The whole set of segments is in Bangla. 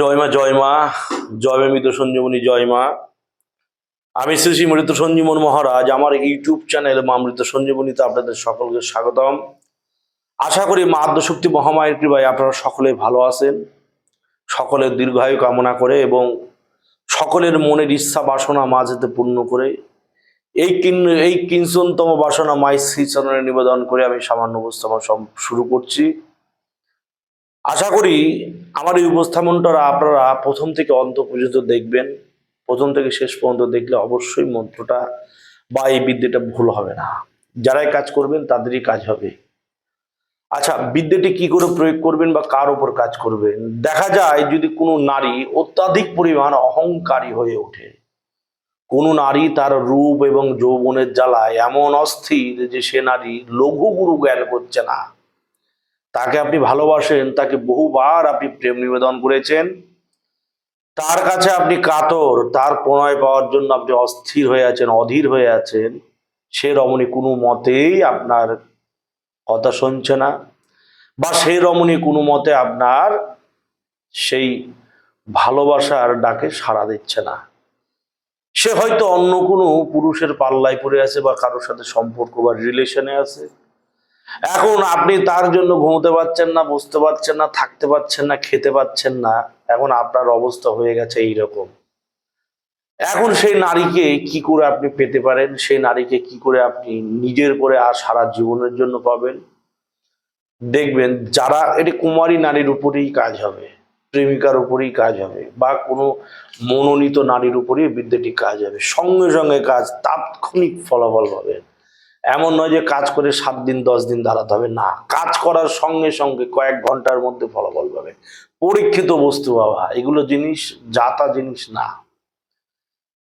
জয় মা জয় মা। জয় মৃত সঞ্জীবনী জয় মা। আমি শ্রী শ্রী মৃত সঞ্জীবন মহারাজ, আমার ইউটিউব চ্যানেল মা মৃত সঞ্জীবনীতে আপনাদের সকলকে স্বাগতম। আশা করি মা আদ্যশক্তি মহামায়ের কৃপায় আপনারা সকলে ভালো আছেন। সকলের দীর্ঘায়ু কামনা করে এবং সকলের মনের ইচ্ছা বাসনা মাঝেতে পূর্ণ করে, এই কিন, এই কিঞ্চনতম বাসনা মাই শ্রীচরণে নিবেদন করে আমি সামান্য উপস্থাপন শুরু করছি। আশা করি আমার এই উপস্থাপনটা আপনারা প্রথম থেকে অন্ত পর্যন্ত দেখবেন। প্রথম থেকে শেষ পর্যন্ত দেখলে অবশ্যই মন্ত্রটা বা এই বিদ্যেটা ভুল হবে না। যারাই কাজ করবেন, তাদেরই কাজ হবে। আচ্ছা বিদ্যেটি কি করে প্রয়োগ করবেন বা কার উপর কাজ করবেন? দেখা যায় যদি কোনো নারী অত্যাধিক পরিমাণ অহংকারী হয়ে ওঠে, কোনো নারী তার রূপ এবং যৌবনের জ্বালায় এমন অস্থির যে সে নারী লঘু গুরু জ্ঞান করছে না। তাকে আপনি ভালোবাসেন, তাকে বহুবার আপনি প্রেম নিবেদন করেছেন। তার কাছে আপনি কাতর, তার প্রণয় পাওয়ার জন্য আপনি অস্থির হয়ে আছেন, অধীর হয়ে আছেন। সে রমণী কোনো মতেই আপনার কথা শুনছে না, বা সেই রমণী কোনো মতে আপনার সেই ভালোবাসার ডাকে সাড়া দিচ্ছে না। সে হয়তো অন্য কোনো পুরুষের পাল্লায় পড়ে আছে বা কারোর সাথে সম্পর্ক বা রিলেশনে আছে। এখন আপনি তার জন্য ঘুমোতে পারছেন না, বসতে পারছেন না, থাকতে পারছেন না, খেতে পারছেন না, এখন আপনার অবস্থা হয়ে গেছে এইরকম। এখন সেই নারীকে কি করে আপনি পেতে পারেন? সেই নারীকে কি করে আপনি নিজের করে আর সারা জীবনের জন্য পাবেন? দেখবেন যারা, এটি কুমারী নারীর উপরেই কাজ হবে, প্রেমিকার উপরেই কাজ হবে, বা কোনো মনোনীত নারীর উপরেই বিদ্যাটি কাজ হবে। সঙ্গে সঙ্গে কাজ, তাৎক্ষণিক ফলাফল পাবেন। এমন নয় যে কাজ করে সাত দিন, দশ দিন দাঁড়াতে হবে, না। কাজ করার সঙ্গে সঙ্গে কয়েক ঘণ্টার মধ্যে ফলাফল পাবে। পরীক্ষিত বস্তু বাবা, এগুলো জিনিস, যাতা জিনিস না।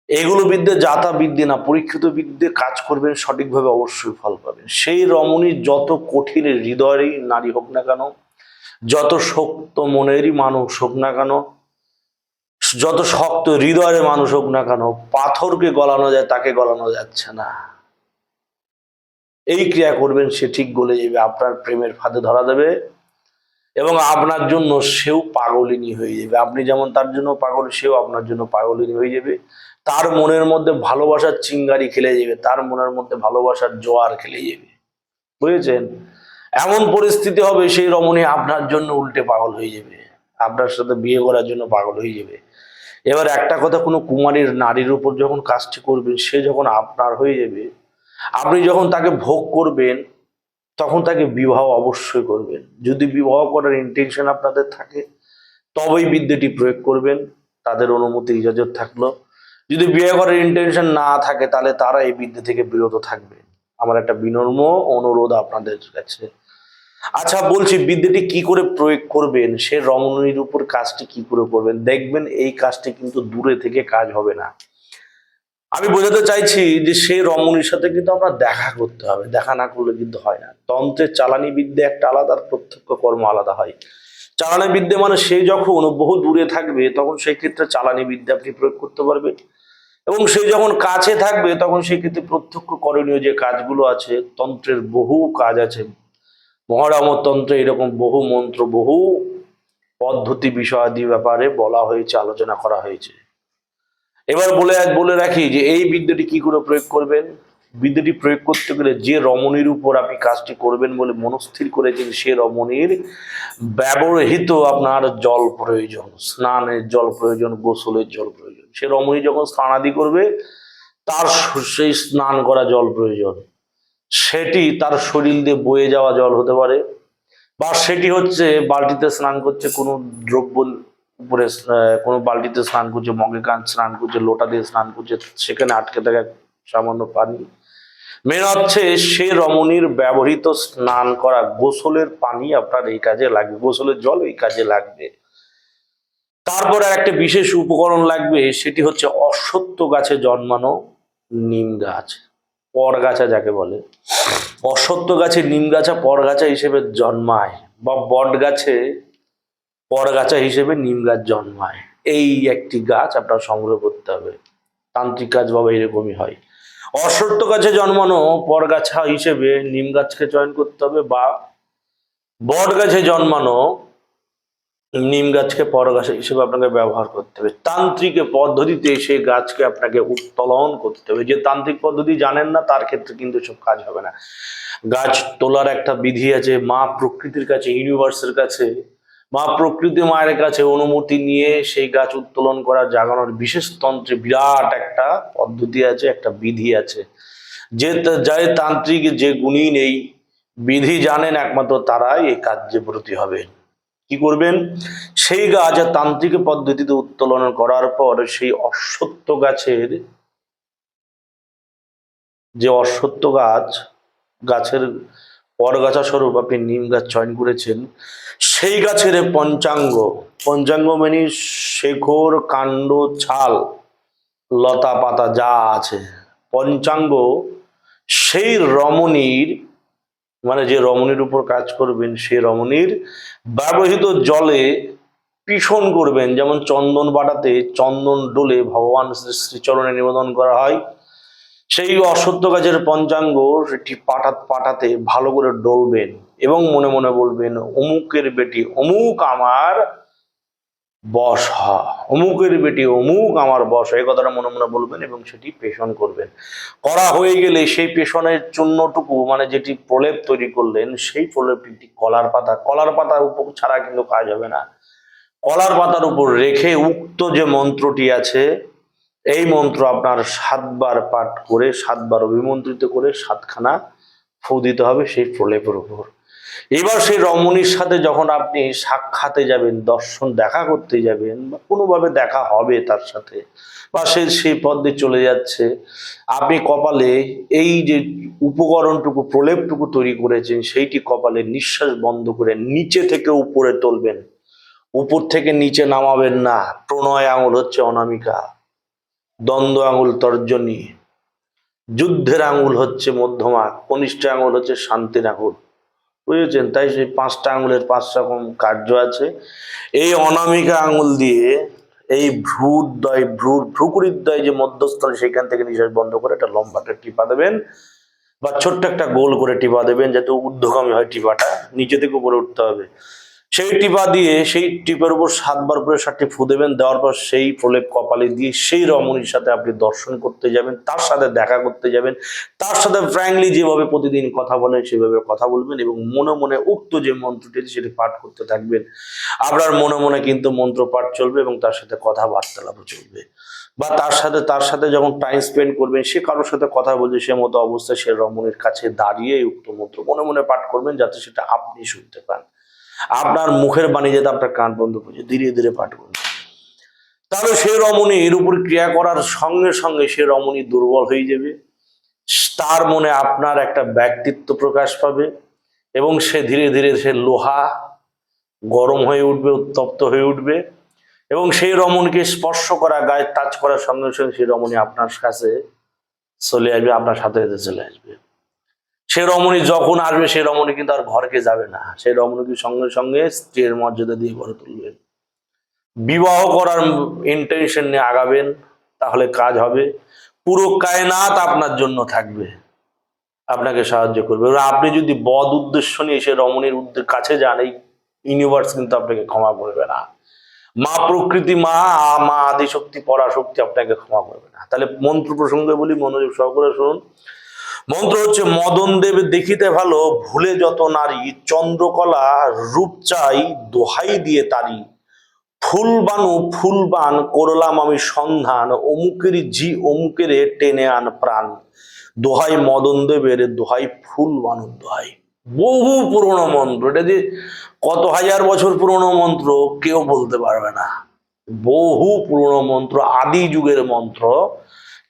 এগুলো বিদ্যে যাতা বিদ্যে না, পরীক্ষিত বিদ্যে কাজ করবেন, সঠিকভাবে অবশ্যই ফল পাবেন। সেই রমণীর যত কঠিন হৃদয়েরই নারী হোক না কেন, যত শক্ত মনেরই মানুষ হোক না কেন, যত শক্ত হৃদয়ের মানুষ হোক না কেন, পাথরকে গলানো যায়, তাকে গলানো যাচ্ছে না। এই ক্রিয়া করবেন, সে ঠিক গলে যাবে, আপনার প্রেমের ফাঁদে ধরা দেবে এবং আপনার জন্য সেও পাগলিনী হয়ে যাবে। আপনি যেমন তার জন্য পাগল, সেও আপনার জন্য পাগলিনী হয়ে যাবে। তার মনের মধ্যে ভালোবাসার চিঙ্গারি খেলে যাবে, তার মনের মধ্যে ভালোবাসার জোয়ার খেলে যাবে। বুঝেছেন? এমন পরিস্থিতি হবে, সেই রমণী আপনার জন্য উল্টে পাগল হয়ে যাবে। আপনার সাথে বিয়ে করার জন্য পাগল হয়ে যাবে। এবার একটা কথা, কোনো কুমারীর নারীর উপর যখন কাজটি করবেন, সে যখন আপনার হয়ে যাবে আপনি যখন তাকে ভোগ করবেন তখন তাকে বিবাহ অবশ্যই করবেন। যদি বিবাহ করার ইন্টেনশন আপনাদের থাকে তবেই বিদ্যাটি প্রয়োগ করবেন। তাদের অনুমতি ইজাজত থাকল। যদি বিয়ে করার ইন্টেনশন না থাকে তাহলে তারা এই বিদ্যা থেকে বিরত থাকবে। আমার একটা বিনম্র অনুরোধ আপনাদের কাছে। আচ্ছা বলছি বিদ্যাটি কি করে প্রয়োগ করবেন? সে রমণীর উপর কাজটি কি করে করবেন? দেখবেন এই কাজটি কিন্তু দূরে থেকে কাজ হবে না। আমি বোঝাতে চাইছি যে সেই রমণীর সাথে কিন্তু আমরা দেখা করতে হবে, দেখা না করলে কিন্তু হয় না। তন্ত্রের চালানি বিদ্যা একটা আলাদা, আর প্রত্যক্ষ কর্ম আলাদা হয়। চালানি বিদ্যা মানে সে যখন বহু দূরে থাকবে, তখন সেই ক্ষেত্রে চালানি বিদ্যা আপনি প্রয়োগ করতে পারবেন। এবং সে যখন কাছে থাকবে, তখন সেই ক্ষেত্রে প্রত্যক্ষ করণীয় যে কাজগুলো আছে, তন্ত্রের বহু কাজ আছে। মহারামতন্ত্রে এরকম বহু মন্ত্র, বহু পদ্ধতি বিষয়াদি ব্যাপারে বলা হয়েছে, আলোচনা করা হয়েছে। এবার বলে বলে রাখি যে এই বিদ্যাটি কি করে প্রয়োগ করবেন? বিদ্যাটি প্রয়োগ করতে গেলে যে রমণীর উপর আপনি কাজটি করবেন বলে মনস্থির করেছেন, সে রমণীর ব্যবহৃত আপনার জল প্রয়োজন, স্নানের জল প্রয়োজন, গোসলের জল প্রয়োজন। সে রমণী যখন স্নানাদি করবে, তার সেই স্নান করা জল প্রয়োজন। সেটি তার শরীর দিয়ে বয়ে যাওয়া জল হতে পারে, বা সেটি হচ্ছে বালতিতে স্নান করছে কোনো দ্রব্য উপরে কোনো বালতিতে স্নান করছে, মগে কান স্নান করছে, লোটা দিয়ে স্নান করছে, সেখানে আটকে থাকা সামান্য পানি। মেন হচ্ছে সে রমণীর ব্যবহৃত স্নান করা গোসলের পানি আপনার এই কাজে লাগবে, গোসলের জল এই কাজে লাগবে। তারপরে একটা বিশেষ উপকরণ লাগবে, সেটি হচ্ছে অশ্বত্থ গাছে জন্মানো নিম গাছ পরগাছা যাকে বলে। অশ্বত্থ গাছে নিম গাছা পরগাছা হিসেবে জন্মায়, বা বট গাছে পরগাছা হিসেবে নিম গাছ জন্মায়। এই একটি গাছ আপনার সংগ্রহ করতে হবে। তান্ত্রিক কাজ বাবা এরকমই হয়। অশ্বত্থ গাছে জন্মানো পরগাছা হিসেবে নিম গাছকে চয়ন করতে হবে বা বট গাছে জন্মানো নিম গাছকে পর গাছ হিসেবে আপনাকে ব্যবহার করতে হবে। তান্ত্রিক পদ্ধতিতে সেই গাছকে আপনাকে উত্তোলন করতে হবে। যে তান্ত্রিক পদ্ধতি জানেন না, তার ক্ষেত্রে কিন্তু সব কাজ হবে না। গাছ তোলার একটা বিধি আছে, মা প্রকৃতির কাছে ইউনিভার্সের কাছে মা প্রকৃতি মায়ের কাছে অনুমতি নিয়ে সেই গাছ উত্তোলন করা জাগানোর বিশেষ তন্ত্রে বিরাট একটা পদ্ধতি আছে, একটা বিধি আছে। যে যাই তান্ত্রিক যে গুণী নেই, বিধি জানেন একমাত্র তারাই এই কার্যে ব্রতী হবে। কি করবেন? সেই গাছ তান্ত্রিক পদ্ধতিতে উত্তোলন করার পর সেই অশ্বত্থ গাছের যে অশ্বত্থ গাছ, গাছের পরগাছা স্বরূপ আপনি নিম গাছ চয়ন করেছেন, সেই গাছের পঞ্চাঙ্গ পঞ্চাঙ্গ মানে শেখর, কাণ্ড, ছাল, লতা পাতা যা আছে। পঞ্চাঙ্গ, সেই রমণীর মানে যে রমণীর উপর কাজ করবেন সেই রমণীর ব্যবহৃত জলে পিষণ করবেন। যেমন চন্দন বাটাতে চন্দন ডোলে ভগবান শ্রী শ্রীচরণে নিবেদন করা হয়। সেই অসত্য গাছের পঞ্চাঙ্গ সেটি পাটা, পাটাতে ভালো করে ডলবেন এবং মনে মনে বলবেন, অমুকের বেটি অমুক আমার বশ হ, অমুকের বেটি অমুক আমার হয়। এই কথাটা মনে মনে বলবেন এবং সেটি পেষণ করবেন করা হয়ে গেলে সেই পেষণের চূর্ণটুকু মানে যেটি প্রলেপ তৈরি করলেন, সেই প্রলেপটি কলার পাতা, কলার পাতার উপর ছাড়া কিন্তু কাজ হবে না কলার পাতার উপর রেখে উক্ত যে মন্ত্রটি আছে এই মন্ত্র আপনার সাতবার পাঠ করে, সাতবার অভিমন্ত্রিত করে সাতখানা ফু দিতে হবে সেই প্রলেপের উপর। এবার সেই রমণীর সাথে যখন আপনি সাক্ষাতে যাবেন, দর্শন দেখা করতে যাবেন, বা কোনোভাবে দেখা হবে তার সাথে, বা সে সেই পথ দিয়ে চলে যাচ্ছে, আপনি কপালে এই যে উপকরণটুকু, প্রলেপটুকু তৈরি করেছেন, সেইটি কপালে নিঃশ্বাস বন্ধ করে নিচে থেকে উপরে তুলবেন। উপর থেকে নিচে নামাবেন না। প্রণয় আঙুল হচ্ছে অনামিকা। দ্বন্দ্ব আঙুল তর্জনী। যুদ্ধের আঙুল হচ্ছে মধ্যমা, কনিষ্ঠ আঙুল হচ্ছে শান্তির আঙুল। বুঝেছেন? তাই সেই পাঁচটা আঙুলের পাঁচ রকম কার্য আছে। এই অনামিকা আঙুল দিয়ে এই ভ্রুদয় ভ্রু ভ্রুকুরিদ্বয় যে মধ্যস্থল সেখান থেকে নিঃশ্বাস বন্ধ করে একটা লম্বাটা টিপা দেবেন বা ছোট্ট একটা গোল করে টিপা দেবেন যাতে ঊর্ধ্বগামী হয় টিপাটা। নিচে থেকে উপরে উঠতে হবে। সেই টিপা দিয়ে, সেই টিপের উপর সাতবার করে সাতটি ফু দেবেন, দেওয়ার পর সেই প্রলেপ কপালে দিয়ে সেই রমণীর সাথে আপনি দর্শন করতে যাবেন, তার সাথে দেখা করতে যাবেন, তার সাথে ফ্র্যাঙ্কলি যেভাবে প্রতিদিন কথা বলেন, সেভাবে কথা বলবেন এবং মনে মনে উক্ত যে মন্ত্রটি সেটি পাঠ করতে থাকবেন। আপনার মনে মনে কিন্তু মন্ত্র পাঠ চলবে এবং তার সাথে কথাবার্তালাপও চলবে। বা তার সাথে তার সাথে যখন টাইম স্পেন্ড করবেন, সে কারোর সাথে কথা বলছে সে মতো অবস্থায় সে রমণীর কাছে দাঁড়িয়ে উক্ত মন্ত্র মনে মনে পাঠ করবেন, যাতে সেটা আপনি শুনতে পান। আপনার মুখের বাণী যাতে আপনার কান বন্ধ করছে ধীরে ধীরে পাঠ করুন। তাহলে সে রমণী এর উপর ক্রিয়া করার সঙ্গে সঙ্গে সে রমণী দুর্বল হয়ে যাবে। তার মনে আপনার একটা ব্যক্তিত্ব প্রকাশ পাবে এবং সে ধীরে ধীরে সে লোহা গরম হয়ে উঠবে, উত্তপ্ত হয়ে উঠবে এবং সেই রমণীকে স্পর্শ করা, গায়ে টাচ করার সঙ্গে সঙ্গে সেই রমণী আপনার কাছে চলে আসবে, আপনার সাথে চলে আসবে। সে রমণী যখন আসবে সে রমণী কিন্তু আর ঘরকে যাবে না। সেই রমণীকে সঙ্গে সঙ্গে স্ত্রীর মর্যাদা দিয়ে ঘরে তুলবেন। বিবাহ করার ইন্টেনশন নিয়ে আগাবেন, তাহলে কাজ হবে। পুরো কায়নাত আপনার জন্য থাকবে। আপনাকে সাহায্য করবে। আপনি যদি বদ উদ্দেশ্য নিয়ে সে রমণীর কাছে যান, এই ইউনিভার্স কিন্তু আপনাকে ক্ষমা করবে না। মা প্রকৃতি, মা মা আদিশক্তি, পরাশক্তি আপনাকে ক্ষমা করবে না। তাহলে মন্ত্র প্রসঙ্গে বলি, মনোযোগ সহকারে শুনুন। মন্ত্র হচ্ছে, মদন দেব দেখিতে ভালো, ভুলে যত নারী, চন্দ্রকলা রূপ চাই, দোহাই দিয়ে তারি। ফুলবানু ফুলবান, করলাম আমি সন্ধান, অমুকের জি অমুকের টেনে আন প্রাণ। দোহাই মদন দেবের, দোহাই ফুলবানু দোহাই। বহু পুরনো মন্ত্র, এটা যে কত হাজার বছর পুরনো মন্ত্র, কেউ বলতে পারবে না। বহু পুরনো মন্ত্র, আদি যুগের মন্ত্র।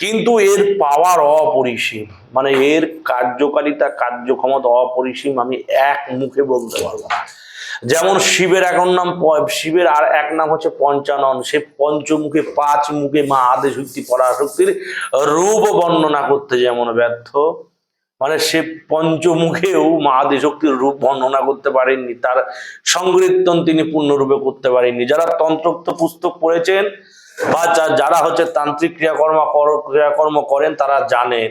কিন্তু এর পাওয়ার অপরিসীম। মানে এর কার্যকারিতা কার্যক্ষমতা অপরিসীম আমি এক মুখে বলতে পারব না। যেমন শিবের এখন নাম শিবের আর এক নাম হচ্ছে পঞ্চানন। সে পঞ্চমুখে পাঁচ মুখে মা আদেশ শক্তি পরাশক্তির রূপ বর্ণনা করতে যেমন ব্যর্থ মানে সে পঞ্চমুখেও মা আদিশক্তির রূপ বর্ণনা করতে পারেননি। তার সংকীর্তন তিনি পূর্ণরূপে করতে পারেননি। যারা তন্ত্রোক্ত পুস্তক পড়েছেন বা যারা হচ্ছে তান্ত্রিক ক্রিয়াকর্ম ক্রিয়াকর্ম করেন, তারা জানেন।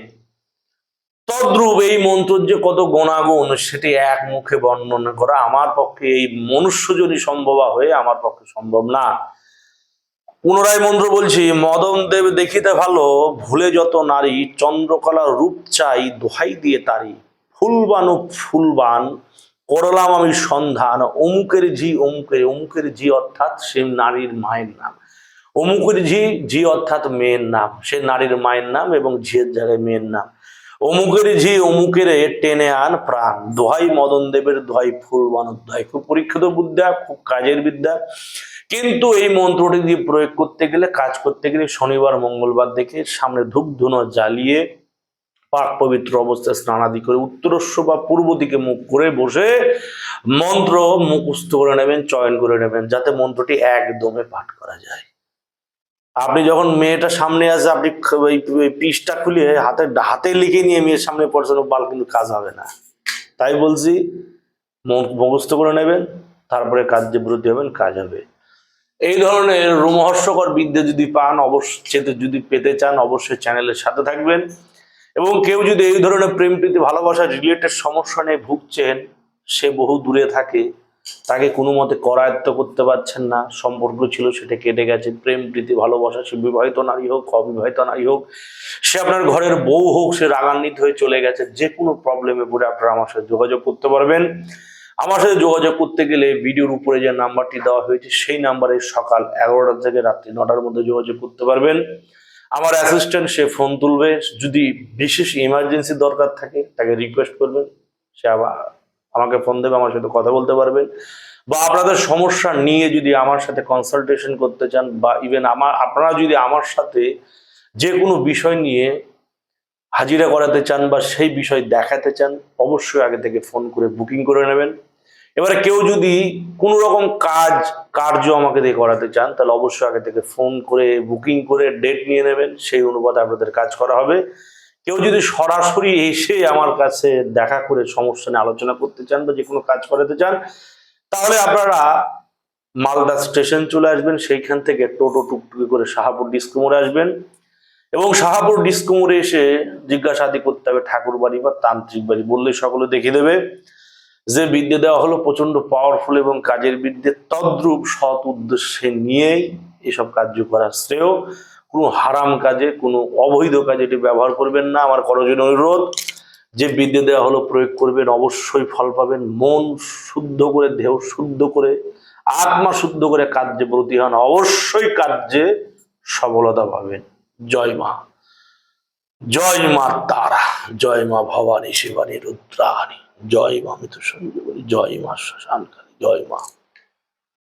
তদ্রূপ এই মন্ত্রের যে কত গুণাগুণ, সেটি এক মুখে বর্ণনা করা আমার পক্ষে এই মনুষ্যজনী সম্ভব হয়ে আমার পক্ষে সম্ভব না। পুনরায় মন্ত্র বলছি, মদন দেব দেখিতে ভালো, ভুলে যত নারী, চন্দ্রকলা রূপ চাই, দোহাই দিয়ে তারি। ফুলবান ও ফুলবান, করলাম আমি সন্ধান, অমুকের ঝি অমুকের অমুকের ঝি অর্থাৎ সে নারীর মায়ের নাম। অমুকের ঝি অর্থাৎ মেয়ের নাম, সে নারীর মায়ের নাম এবং ঝিয়ের জায়গায় মেয়ের নাম। অমুকের ঝি অমুকের টেনে আন প্রাণ। দোহাই মদন দেবের, দোহাই ফুলবান দোহাই খুব পরীক্ষিত বিদ্যা খুব কাজের বিদ্যা। কিন্তু এই মন্ত্রটি দিয়ে প্রয়োগ করতে গেলে, কাজ করতে গেলে শনিবার, মঙ্গলবার দেখে সামনে ধূপ ধুনো জ্বালিয়ে পাক পবিত্র অবস্থায় স্নানাদি করে উত্তরস্ব বা পূর্ব দিকে মুখ করে বসে মন্ত্র মুখস্থ করে নেবেন, চয়ন করে নেবেন, যাতে মন্ত্রটি একদমে পাঠ করা যায়। আপনি যখন মেয়েটা সামনে আসে, আপনি পিসটা খুলে হাতে হাতে লিখে নিয়ে মেয়ের সামনে পড়ছেন বাল কিন্তু কাজ হবে না। তাই বলছি মুখস্থ করে নেবেন, তারপরে কার্যে ব্রতী হবেন কাজ হবে। এই ধরনের রোমহর্ষকর বিদ্যা যদি পান, অবশ্যই যদি পেতে চান, অবশ্যই চ্যানেলের সাথে থাকবেন। এবং কেউ যদি এই ধরনের প্রেম প্রীতি ভালোবাসা রিলেটেড সমস্যা নিয়ে ভুগছেন, সে বহু দূরে থাকে। তাকে কোনো মতে করায়ত্ত করতে পারছেন না। সম্পর্ক ছিল সেটা কেটে গেছে। প্রেম, প্রীতি, ভালোবাসা, সে বিবাহিত নারী হোক, অবিবাহিত নারী হোক, সে আপনার ঘরের বউ হোক, সে রাগান্বিত হয়ে চলে গেছে। যে কোনো প্রবলেমে পড়ে আপনারা আমার সাথে যোগাযোগ করতে পারবেন। আমার সাথে যোগাযোগ করতে গেলে ভিডিওর উপরে যে নাম্বারটি দেওয়া হয়েছে, সেই নাম্বারে সকাল এগারোটা থেকে রাত্রি নটার মধ্যে যোগাযোগ করতে পারবেন। আমার অ্যাসিস্ট্যান্ট সে ফোন তুলবে। যদি বিশেষ ইমার্জেন্সি দরকার থাকে, তাকে রিকোয়েস্ট করবেন। সে আবার আমাকে ফোন দেবে, আমার সাথে কথা বলতে পারবেন বা আপনাদের সমস্যা নিয়ে যদি আমার সাথে কনসালটেশন করতে চান, বা ইভেন আমার, আপনারা যদি আমার সাথে যে কোনো বিষয় নিয়ে হাজিরা করাতে চান, বা সেই বিষয় দেখাতে চান, অবশ্যই আগে থেকে ফোন করে বুকিং করে নেবেন। এবারে কেউ যদি কোনো রকম কাজ, কার্য আমাকে দিয়ে করাতে চান, তাহলে অবশ্যই আগে থেকে ফোন করে বুকিং করে ডেট নিয়ে নেবেন, সেই অনুপাতে আপনাদের কাজ করা হবে। কেউ যদি সরাসরি এসে আমার কাছে দেখা করে সমস্যা নিয়ে আলোচনা করতে চান বা যে কোনো কাজ করাতে চান, তাহলে আপনারা মালদা স্টেশন চলে আসবেন। সেইখান থেকে টোটো টুকটুকি করে শাহাপুর ডিস্কুমোড়ে আসবেন এবং শাহাপুর ডিস্কুমোড়ে এসে জিজ্ঞাসাদি করতে হবে, ঠাকুর বাড়ি বা তান্ত্রিক বাড়ি বললে সকলে দেখিয়ে দেবে যে বিদ্যে দেওয়া হলো প্রচণ্ড পাওয়ারফুল এবং কাজের বিদ্যে তদ্রূপ সৎ উদ্দেশ্যে নিয়েই এসব কার্য করা শ্রেয়। কোনো হারাম কাজে, কোনো অবৈধ কাজে এটি ব্যবহার করবেন না। আমার করজনীয় অনুরোধ, যে বিদ্যে দেওয়া হলো প্রয়োগ করবেন, অবশ্যই ফল পাবেন। মন শুদ্ধ করে, দেহ শুদ্ধ করে, আত্মা শুদ্ধ করে কার্যে ব্রতী হন, অবশ্যই কার্যে সফলতা পাবেন। জয় মা। জয় মা তারা, জয় মা ভবানী, শিবানী রুদ্রাণী জয় মা মৃত জয় মা শ্মশানকালী জয় মা